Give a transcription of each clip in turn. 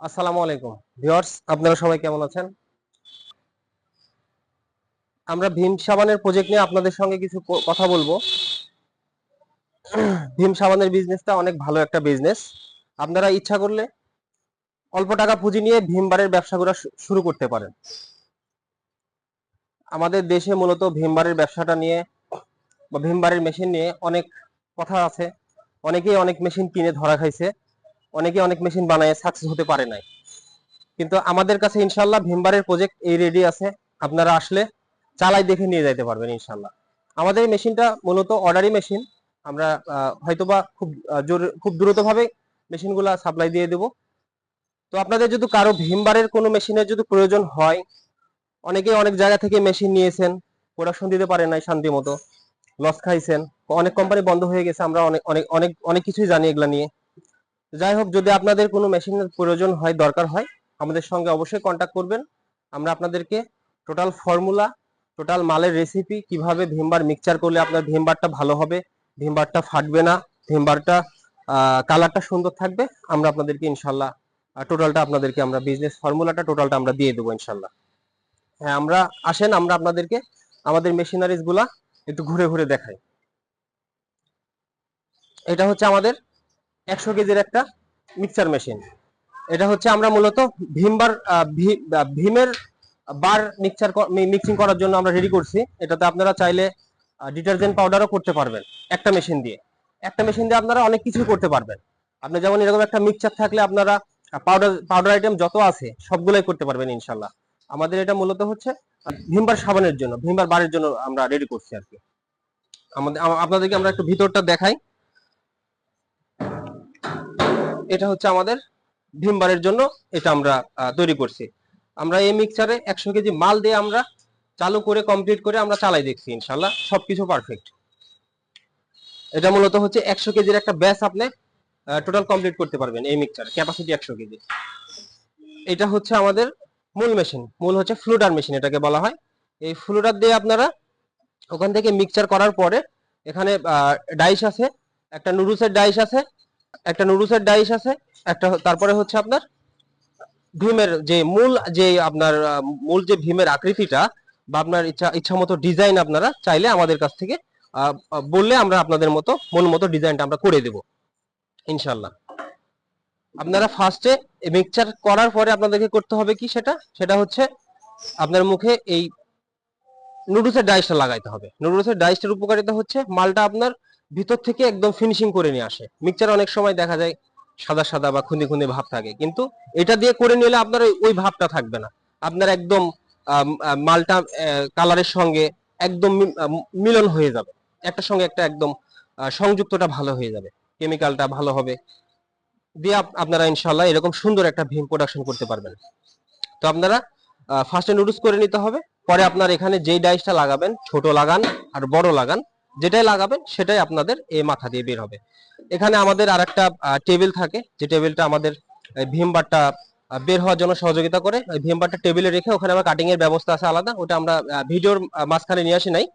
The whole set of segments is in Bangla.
আসসালামু আলাইকুম। ভিউয়ার্স, আপনারা সবাই কেমন আছেন? আমরা ভীম সাবানের প্রজেক্ট নিয়ে আপনাদের সঙ্গে কিছু কথা বলব। ভীম সাবানের বিজনেসটা অনেক ভালো একটা বিজনেস আপনারা ইচ্ছা করলে অল্প টাকা পুঁজি নিয়ে ভীমবারের ব্যবসাগুলো শু- শুরু করতে পারেন। আমাদের দেশে মূলত ভীমবারের ব্যবসাটা নিয়ে বা ভীমবারের মেশিন নিয়ে অনেক কথা আছে। অনেকেই অনেক মেশিন কিনে ধরা খাইছে। অনেকে অনেক মেশিন বানায় সাকসেস হতে পারে নাই। কিন্তু আমাদের কাছে ইনশাল্লাহ ভীমবারের প্রজেক্ট এই রেডি আছে। আপনারা আসলে চালাই দেখে নিয়ে যাইতে পারবেন ইনশাল্লাহ। আমাদের এই মেশিনটা মূলত অর্ডারি মেশিন আমরা হয়তোবা খুব জোর, খুব দ্রুতভাবে মেশিনগুলা সাপ্লাই দিয়ে দেব। তো আপনাদের যদি কারও ভীমবারের কোনো মেশিনের যদি প্রয়োজন হয় অনেকে অনেক জায়গা থেকে মেশিন নিয়েছেন প্রোডাকশন দিতে পারে নাই শান্তি মতো লস খাইছেন। অনেক কোম্পানি বন্ধ হয়ে গেছে, আমরা অনেক অনেক অনেক অনেক কিছুই জানি এগুলা নিয়ে। যাই হোক যদি আপনাদের কোনো মেশিনের প্রয়োজন হয়, দরকার হয়, আমাদের সঙ্গে অবশ্যই কন্ট্যাক্ট করবেন। আমরা আপনাদেরকে টোটাল ফর্মুলা টোটাল মালের রেসিপি কীভাবে ভীমবার মিক্সচার করলে আপনার ভীমবারটা ভালো হবে, ভীমবারটা ফাটবে না, ভীমবারটা কালারটা সুন্দর থাকবে, আমরা আপনাদেরকে ইনশাল্লাহ টোটালটা আপনাদেরকে আমরা বিজনেস ফর্মুলাটা টোটালটা আমরা দিয়ে দেবো ইনশাল্লাহ। হ্যাঁ আমরা আসেন, আমরা আপনাদেরকে আমাদের মেশিনারিজগুলা একটু ঘুরে ঘুরে দেখাই। এটা হচ্ছে আমাদের একশো কেজির একটা মিক্সচার মেশিন এটা হচ্ছে আমরা মূলত ভীমবার ভীমের বার মিক্সার মিক্সিং করার জন্য আমরা রেডি করছি। এটাতে আপনারা চাইলে ডিটারজেন্ট পাউডারও করতে পারবেন একটা মেশিন দিয়ে। একটা মেশিন দিয়ে আপনারা অনেক কিছু করতে পারবেন। আপনি যেমন এরকম একটা মিক্সচার থাকলে আপনারা পাউডার পাউডার আইটেম যত আছে সবগুলোই করতে পারবেন ইনশাল্লাহ আমাদের এটা মূলত হচ্ছে ভীমবার সাবানের জন্য, ভীমবার বারের জন্য আমরা রেডি করছি আর কি। আমাদের আপনাদেরকে আমরা একটু ভিতরটা দেখাই। এটা হচ্ছে আমাদের ভীমবারের জন্য এটা আমরা তৈরি করছি। আমরা এই মিক্সচারে একশো কেজি মাল দিয়ে আমরা চালু করে কমপ্লিট করে আমরা চালাই দেখছি ইনশাল্লাহ সবকিছু পারফেক্ট এটা মূলত হচ্ছে একশো কেজির একটা ব্যাচ আপনি টোটাল কমপ্লিট করতে পারবেন এই মিক্সচার ক্যাপাসিটি একশো কেজি। এটা হচ্ছে আমাদের মূল মেশিন মূল হচ্ছে ফ্লুডার মেশিন এটাকে বলা হয়। এই ফ্লুডার দিয়ে আপনারা ওখান থেকে মিক্সচার করার পরে এখানে ডাইস আছে, একটা নুডলসের ডাইস আছে একটা নুডলসের ডাইস আছে, একটা তারপরে হচ্ছে আপনার ভীমের যে মূল, যে আপনার মূল যে ভীমের আকৃতিটা বা আপনার ইচ্ছা ইচ্ছা মতো ডিজাইন আপনারা চাইলে আমাদের কাছ থেকে বললে আমরা আপনাদের মতো, মন মতো ডিজাইনটা আমরা করে দেব ইনশাল্লাহ আপনারা ফার্স্টে মিক্সচার করার পরে আপনাদেরকে করতে হবে কি সেটা? সেটা হচ্ছে আপনার মুখে এই নুডলসের ডাইসটা লাগাইতে হবে। নুডলসের ডাইসটার উপকারিতা হচ্ছে মালটা আপনার ভিতর থেকে একদম ফিনিশিং করে নিয়ে আসে। মিক্সচার অনেক সময় দেখা যায় সাদা সাদা বা খুঁদি খুঁদি ভাব থাকে। কিন্তু এটা দিয়ে করে নিলে আপনার ওই- ভাবটা থাকবে না। আপনার একদম মালটা কালারের সঙ্গে একদম মিলন হয়ে যাবে। একটার সঙ্গে একটা একদম সংযুক্তটা ভালো হয়ে যাবে। কেমিক্যালটা ভালো হবে। দিয়ে আপ- আপনারা ইনশাল্লাহ এরকম সুন্দর একটা ভীম প্রোডাকশন করতে পারবেন। তো আপনারা ফার্স্টে নুডলস করে নিতে হবে। পরে আপনার এখানে যেই ডাইসটা লাগাবেন, ছোট লাগান আর বড় লাগান যেটাই লাগাবেন, সেটাই আপনাদের এই মাথা দিয়ে বের হবে। এখানে আমাদের আর একটা টেবিল থাকে, যে টেবিলটা আমাদের ভীমবারটা বের হওয়ার জন্য সহযোগিতা করে। ভীমবারটা টেবিলে রেখে ওখানে আমার কাটিং এর ব্যবস্থা আছে আলাদা। ওটা আমরা ভিডিওর মাঝখানে নিয়ে আসি নাই।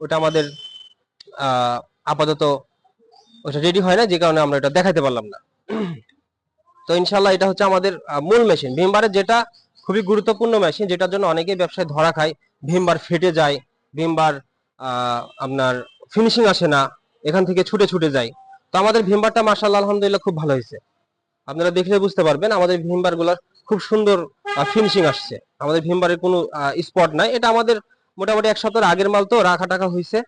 ওটা আমাদের আপাতত ওটা রেডি হয় না যে কারণে আমরা এটা দেখাতে পারলাম না। তো ইনশাল্লাহ এটা হচ্ছে আমাদের মূল মেশিন ভীমবারের যেটা খুবই গুরুত্বপূর্ণ মেশিন যেটার জন্য অনেকেই ব্যবসায় ধরা খায় ভীমবার ফেটে যায় ভীমবার আপনার ফিনিশিং আসে না, এখান থেকে ছুটে ছুটে যায় তো আমাদের ভিমবারটা মার্শাল্লাহ আলহামদুলিল্লাহ খুব ভালো হয়েছে। আপনারা দেখলে বুঝতে পারবেন, আমাদের ভীমবারগুলার খুব সুন্দর ফিনিশিং আসছে। আমাদের ভীমবারের কোনো স্পট নাই। এটা আমাদের মোটামুটি এক সপ্তাহ আগের মাল তো রাখা টাকা হয়েছে।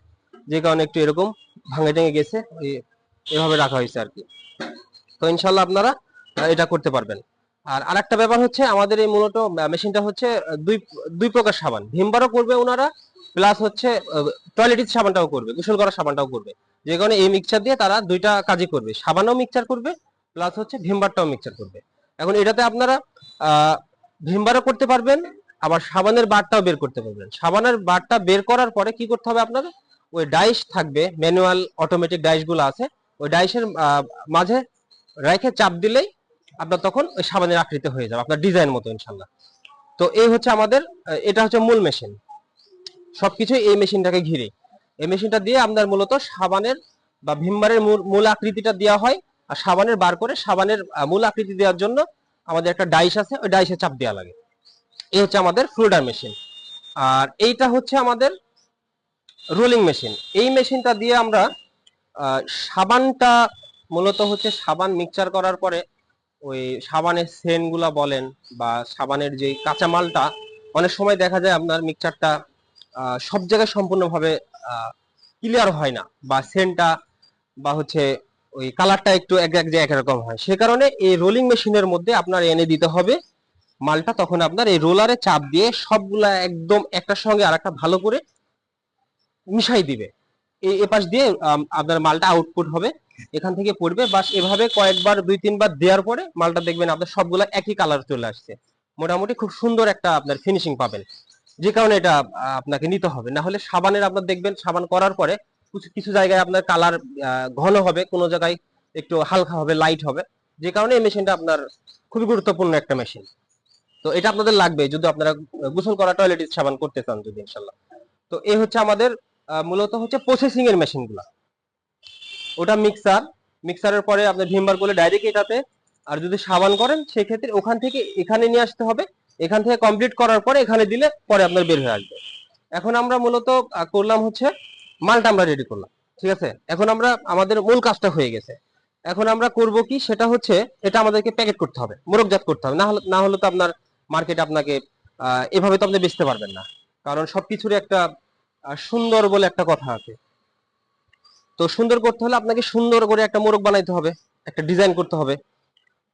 যে কারণে একটু এরকম ভাঙে টেঙে গেছে এভাবে রাখা হয়েছে আর কি। তো ইনশাল্লাহ আপনারা এটা করতে পারবেন। আর আরেকটা ব্যাপার হচ্ছে, আমাদের এই মূলত মেশিনটা হচ্ছে দুই দুই প্রকার সাবান। ভীমবারও করবে ওনারা প্লাস হচ্ছে টয়লেটিস সাবানটাও করবে, গোসল করার সাবানটাও করবে। যে কারণে এই মিক্সচার দিয়ে তারা দুইটা কাজই করবে। সাবানও মিক্সচার করবে প্লাস হচ্ছে ভীমবারটাও মিক্সচার করবে। এখন এটাতে আপনারা ভীমবারও করতে পারবেন, আবার সাবানের বারটাও বের করতে পারবেন। সাবানের বারটা বের করার পরে কি করতে হবে আপনাদের? ওই ডাইস থাকবে ম্যানুয়াল অটোমেটিক ডাইসগুলো আছে, ওই ডাইসের মাঝে রেখে চাপ দিলেই আপনার তখন ওই সাবানের আকৃতি হয়ে যাবে, আপনার ডিজাইন মতো ইনশাল্লাহ তো এই হচ্ছে আমাদের এটা হচ্ছে মূল মেশিন সবকিছু এই মেশিনটাকে ঘিরে। এই মেশিনটা দিয়ে আপনার মূলত সাবানের বা ভিমবারের মূল- আকৃতিটা দেওয়া হয় আর সাবানের বার করে সাবানের মূল আকৃতি দেওয়ার জন্য আমাদের একটা ডাইস আছে, ওই ডাইসে চাপ দেওয়া লাগে। এই হচ্ছে আমাদের ফ্লুডার মেশিন। আর এইটা হচ্ছে আমাদের রোলিং মেশিন। এই মেশিনটা দিয়ে আমরা সাবানটা মূলত হচ্ছে সাবান মিক্সচার করার পরে ওই সাবানের সেনগুলা বলেন বা সাবানের যে কাঁচামালটা, অনেক সময় দেখা যায় আপনার মিক্সচারটা সব জায়গায় সম্পূর্ণভাবে ক্লিয়ার হয় না। বা সেন্টটা বা হচ্ছে ওই কালারটা একটু এক এক জায়গায় একরকম হয়। সে কারণে এই রোলিং মেশিনের মধ্যে আপনার এনে দিতে হবে মালটা। তখন আপনার এই রোলারে চাপ দিয়ে সবগুলা একদম একটার সঙ্গে আর একটা ভালো করে মিশাই দিবে। এই এপাশ দিয়ে আপনার মালটা আউটপুট হবে। এখান থেকে পড়বে। বাস এভাবে কয়েকবার, দুই, তিনবার দেওয়ার পরে মালটা দেখবেন আপনার সবগুলা একই কালার চলে আসছে। মোটামুটি খুব সুন্দর একটা আপনার ফিনিশিং পাবেন। যে কারণে এটা আপনাকে নিতে হবে। না হলে সাবানের আপনার দেখবেন, সাবান করার পরে কিছু কিছু জায়গায় আপনার কালার ঘন হবে, কোনো জায়গায় একটু হালকা হবে লাইট হবে। যে কারণে এই মেশিনটা আপনার খুবই গুরুত্বপূর্ণ একটা মেশিন তো এটা আপনাদের লাগবে যদি আপনারা গোসল করা টয়লেট সাবান করতে চান যদি ইনশাল্লাহ তো এই হচ্ছে আমাদের মূলত হচ্ছে প্রসেসিং এর মেশিনগুলা। ওটা মিক্সার মিক্সারের পরে আপনি ভিমবার করলে ডাইরেক্ট এটাতে আর যদি সাবান করেন, সেক্ষেত্রে ওখান থেকে এখানে নিয়ে আসতে হবে এখান থেকে কমপ্লিট করার পরে এখানে দিলে পরে আপনার বের হয়ে আসবে। এখন আমরা মূলত করলাম হচ্ছে মালটা আমরা রেডি করলাম, ঠিক আছে? এখন আমরা, আমাদের মূল কাজটা হয়ে গেছে। এখন আমরা করব কি, সেটা হচ্ছে এটা আমাদেরকে প্যাকেট করতে হবে মোরকজাত করতে হবে। না হলে না হলে তো আপনার মার্কেট আপনাকে এভাবে তো আপনি বেচতে পারবেন না। কারণ সবকিছুর একটা সুন্দর বলে একটা কথা আছে। তো সুন্দর করতে হলে আপনাকে সুন্দর করে একটা মোরগ বানাইতে হবে, একটা ডিজাইন করতে হবে,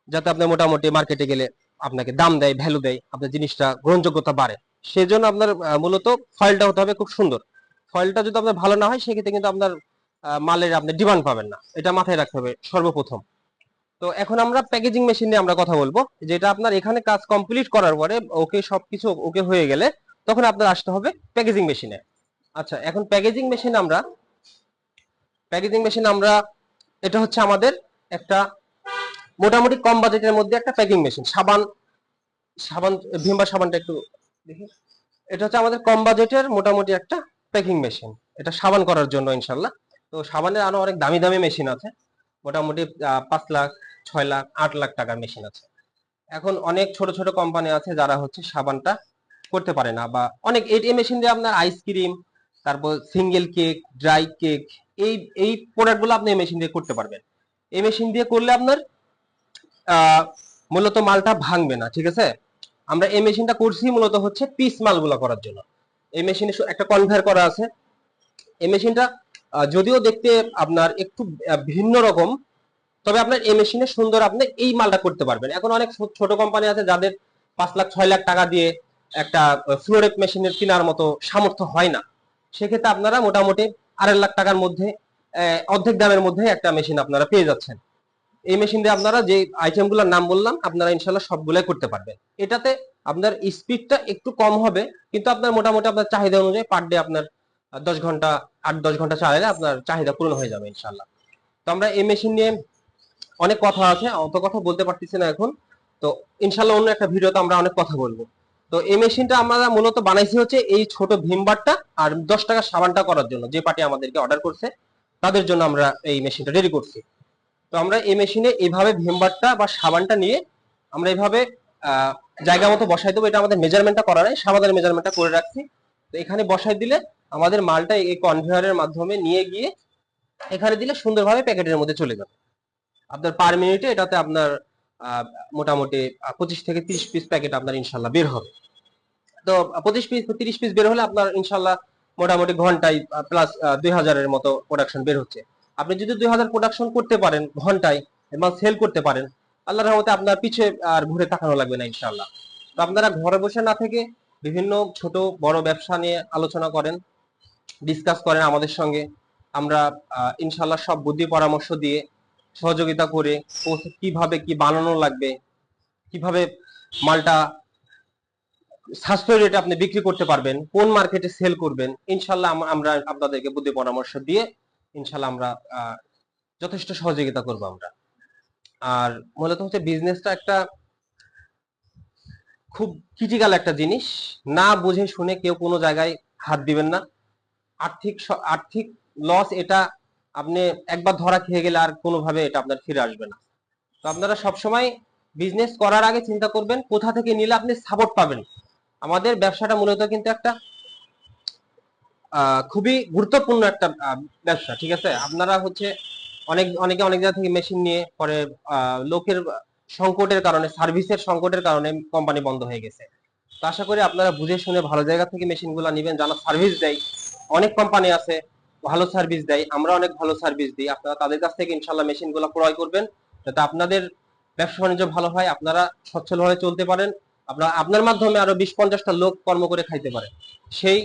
যাতে আপনি মোটামুটি মার্কেটে গেলে আপনাকে দাম দেয় ভ্যালু দেয়, আপনার জিনিসটা গ্রহণযোগ্যতা বাড়ে। সেজন্য আপনার মূলত ফয়েলটা হতে হবে খুব সুন্দর। ফয়েলটা যদি আপনার ভালো না হয়, সেক্ষেত্রে কিন্তু আপনার মালের আপনি ডিমান্ড পাবেন না। এটা মাথায় রাখতে হবে সর্বপ্রথম। তো এখন আমরা প্যাকেজিং মেশিন নিয়ে আমরা কথা বলব। যেটা আপনার এখানে কাজ কমপ্লিট করার পরে ওকে সবকিছু ওকে হয়ে গেলে তখন আপনার আসতে হবে প্যাকেজিং মেশিনে আচ্ছা এখন প্যাকেজিং মেশিন আমরা প্যাকেজিং মেশিন আমরা, এটা হচ্ছে আমাদের একটা মোটামুটি কম বাজেটের মধ্যে একটা প্যাকিং মেশিন। সাবান সাবান, ভিমবা সাবানটা একটু দেখি। এটা হচ্ছে আমাদের কম বাজেটের মোটামুটি একটা প্যাকিং মেশিন। এটা সাবান করার জন্য ইনশাল্লাহ। তো সাবানের আরও অনেক দামি দামি মেশিন আছে। মোটামুটি পাঁচ লাখ, ছয় লাখ, আট লাখ টাকার মেশিন আছে। এখন অনেক ছোট ছোট কোম্পানি আছে যারা হচ্ছে সাবানটা করতে পারে না বা অনেক এই মেশিন দিয়ে আপনার আইসক্রিম তারপর সিঙ্গেল কেক ড্রাই কেক এই এই প্রোডাক্টগুলো আপনি এই মেশিন দিয়ে করতে পারবেন। এই মেশিন দিয়ে করলে আপনার মূলত মালটা ভাঙবে না, ঠিক আছে? আমরা এই মেশিনটা করছি মূলত হচ্ছে পিস মালগুলো করার জন্য। এই মেশিনে একটা কনভেয়ার করা আছে। এই মেশিনটা যদিও দেখতে আপনার একটু ভিন্ন রকম, তবে আপনার এই মেশিনে সুন্দর আপনি এই মালটা করতে পারবেন। এখন অনেক ছোট কোম্পানি আছে যাদের পাঁচ লাখ, ছয় লাখ টাকা দিয়ে একটা ফ্লোরেট মেশিনের কেনার মতো সামর্থ্য হয় না। সেক্ষেত্রে আপনারা মোটামুটি আড়াই লাখ টাকার মধ্যে অর্ধেক দামের মধ্যে একটা মেশিন আপনারা পেয়ে যাচ্ছেন। এই মেশিন দিয়ে আপনারা যে আইটেমগুলোর নাম বললাম, আপনারা ইনশাল্লাহ সবগুলাই করতে পারবেন। এটাতে আপনার স্পিডটা একটু কম হবে, কিন্তু আপনার মোটামুটি আপনার চাহিদা অনুযায়ী পার ডে আপনার দশ ঘণ্টা, আট, দশ ঘণ্টা চালালে আপনার চাহিদা পূরণ হয়ে যাবে ইনশাল্লাহ। তো আমরা এই মেশিন নিয়ে অনেক কথা আছে, অত কথা বলতে পারতেছি না এখন। তো ইনশাল্লাহ অন্য একটা ভিডিওতে আমরা অনেক কথা বলব। তো এই মেশিনটা আমরা মূলত বানাইছি হচ্ছে এই ছোট ভীমবারটা আর দশ টাকা সাবানটা করার জন্য, যে পার্টি আমাদেরকে অর্ডার করছে, তাদের জন্য আমরা এই মেশিনটা রেডি করছি। তো আমরা এই মেশিনে এইভাবে ভীমবারটা বা সাবানটা নিয়ে আমরা এইভাবে আহ, জায়গা মতো বসাই দেবো। এটা আমাদের মেজারমেন্টটা করা নেই সাবানের মেজারমেন্টটা করে রাখছি। তো এখানে বসাই দিলে আমাদের মালটা এই কনভেয়ারের মাধ্যমে নিয়ে গিয়ে এখানে দিলে সুন্দরভাবে প্যাকেটের মধ্যে চলে যাবে। আপনার পার মিনিটে এটাতে আপনার মোটামুটি পঁচিশ থেকে তিরিশ পিস প্যাকেট আপনার ইনশাল্লাহ বের হবে। তো পঁচিশ পিস তিরিশ পিস বের হলে আপনার ইনশাল্লাহ মোটামুটি ঘন্টায় প্লাস দুই হাজারের মতো প্রোডাকশন বের হচ্ছে। আপনি যদি দুই হাজার প্রোডাকশন করতে পারেন, ঘন্টায়, এবং সেল করতে পারেন আল্লাহর রহমতে আপনার পিছে আর ঘুরে তাকানো লাগবে না ইনশাল্লাহ তো আপনারা ঘরে বসে না থেকে বিভিন্ন ছোট, বড় ব্যবসা নিয়ে আলোচনা করেন ডিসকাস করেন আমাদের সঙ্গে। আমরা ইনশাল্লাহ সব বুদ্ধি পরামর্শ দিয়ে সহযোগিতা করে কীভাবে কি বানানো লাগবে, কীভাবে মালটা সাশ্রয় রেটে আপনি বিক্রি করতে পারবেন, কোন মার্কেটে সেল করবেন ইনশাল্লাহ আমরা আপনাদেরকে বুদ্ধি পরামর্শ দিয়ে ইনশাল্লাহ আমরা যথেষ্ট সহযোগিতা করব আমরা। আর মূলত হচ্ছে বিজনেসটা একটা খুব ক্রিটিক্যাল একটা জিনিস। না বুঝে শুনে কেউ কোনো জায়গায় হাত দিবেন না। আর্থিক আর্থিক লস এটা আপনি একবার ধরা খেয়ে গেলে আর কোনোভাবে এটা আপনার ফিরে আসবে না। তো আপনারা সবসময় বিজনেস করার আগে চিন্তা করবেন, কোথা থেকে নিলে আপনি সাপোর্ট পাবেন। আমাদের ব্যবসাটা মূলত কিন্তু একটা খুবই গুরুত্বপূর্ণ একটা ব্যবসা, ঠিক আছে? আপনারা হচ্ছে অনেক, অনেকে অনেক জায়গা থেকে মেশিন নিয়ে পরে লোকের সংকটের কারণে সার্ভিসের সংকটের কারণে কোম্পানি বন্ধ হয়ে গেছে। তো আশা করি আপনারা বুঝে শুনে ভালো জায়গা থেকে মেশিনগুলা নিবেন, যারা সার্ভিস দেয়। অনেক কোম্পানি আছে, ভালো সার্ভিস দেয়, আমরা অনেক ভালো সার্ভিস দিই। আপনারা তাদের কাছ থেকে ইনশাল্লাহ মেশিনগুলা ক্রয় করবেন, যাতে আপনাদের ব্যবসা বাণিজ্য ভালো হয়, আপনারা সচ্ছলভাবে চলতে পারেন। আপনার আপনার মাধ্যমে আরও বিশ পঞ্চাশটা লোক কর্ম করে খাইতে পারে সেই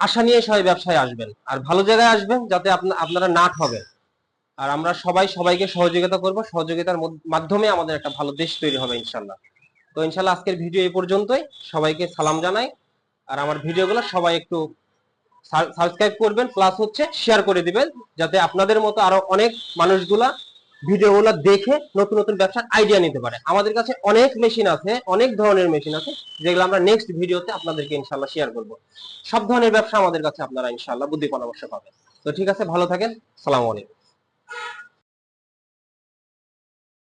আশা নিয়ে সবাই ব্যবসায় আসবেন। আর ভালো জায়গায় আসবেন যাতে আপনারা নাট হবেন। আর আমরা সবাই সবাইকে সহযোগিতা করব। সহযোগিতার মাধ্যমে আমাদের একটা ভালো দেশ তৈরি হবে, ইনশাল্লাহ। তো ইনশাল্লাহ আজকের ভিডিও এই পর্যন্তই। সবাইকে সালাম জানাই। আর আমার ভিডিওগুলো সবাই একটু সাবস্ক্রাইব করবেন, প্লাস হচ্ছে শেয়ার করে দিবেন, যাতে আপনাদের মতো আরও অনেক মানুষগুলা ভিডিওগুলো দেখে নতুন নতুন ব্যবসার আইডিয়া নিতে পারে। আমাদের কাছে অনেক মেশিন আছে, অনেক ধরনের মেশিন আছে, যেগুলো আমরা নেক্সট ভিডিওতে আপনাদেরকে ইনশাল্লাহ শেয়ার করব। সব ধরনের ব্যবসা আমাদের কাছে আপনারা ইনশাল্লাহ বুদ্ধি পরামর্শ পাবেন। তো ঠিক আছে, ভালো থাকেন, সালাম আলাইকুম।